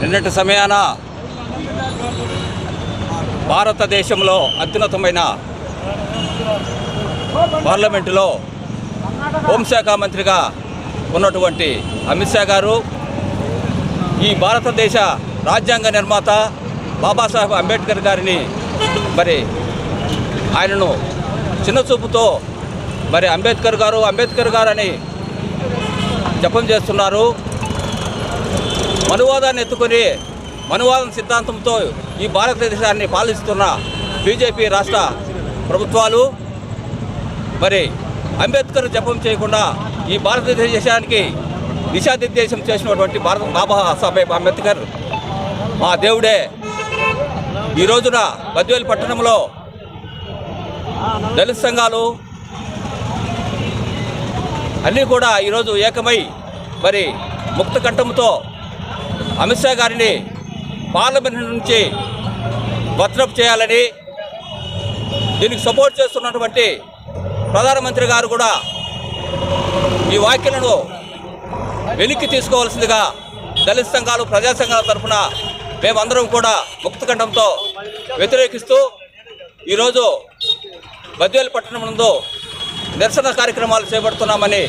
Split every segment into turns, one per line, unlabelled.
నిన్నటి సమయాన భారతదేశంలో అత్యున్నతమైన పార్లమెంటులో హోంశాఖ మంత్రిగా ఉన్నటువంటి అమిత్ షా గారు ఈ భారతదేశ రాజ్యాంగ నిర్మాత బాబాసాహెబ్ అంబేద్కర్ గారిని మరి ఆయనను చిన్న చూపుతో మరి అంబేద్కర్ గారు అంబేద్కర్ గారు అని జపం చేస్తున్నారు. మనువాదాన్ని ఎత్తుకొని మనువాదం సిద్ధాంతంతో ఈ భారతదేశాన్ని పాలిస్తున్న బీజేపీ రాష్ట్ర ప్రభుత్వాలు మరి అంబేద్కర్ జపం చేయకుండా ఈ భారతదేశానికి దిశానిర్దేశం చేసినటువంటి భారత బాబా సాహెబ్ అంబేద్కర్ మా దేవుడే. ఈ రోజున బద్వేలు పట్టణంలో దళిత సంఘాలు అన్నీ కూడా ఈరోజు ఏకమై మరి ముక్త కంఠంతో అమిత్ షా గారిని పార్లమెంట్ నుంచి భద్రపు చేయాలని దీనికి సపోర్ట్ చేస్తున్నటువంటి ప్రధానమంత్రి గారు కూడా ఈ వ్యాఖ్యలను వెనక్కి తీసుకోవాల్సిందిగా దళిత సంఘాలు ప్రజా సంఘాల తరఫున మేమందరం కూడా ముక్తకంఠంతో వ్యతిరేకిస్తూ ఈరోజు బద్వేలు పట్టణం నందు నిరసన కార్యక్రమాలు చేపడుతున్నామని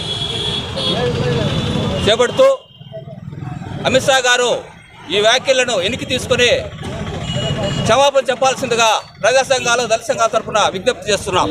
చేపడుతూ అమిత్ షా గారు ఈ వ్యాఖ్యలను వెనక్కి తీసుకుని క్షమాపణ చెప్పాల్సిందిగా ప్రజా సంఘాలు దళిత సంఘాల తరఫున విజ్ఞప్తి చేస్తున్నాం.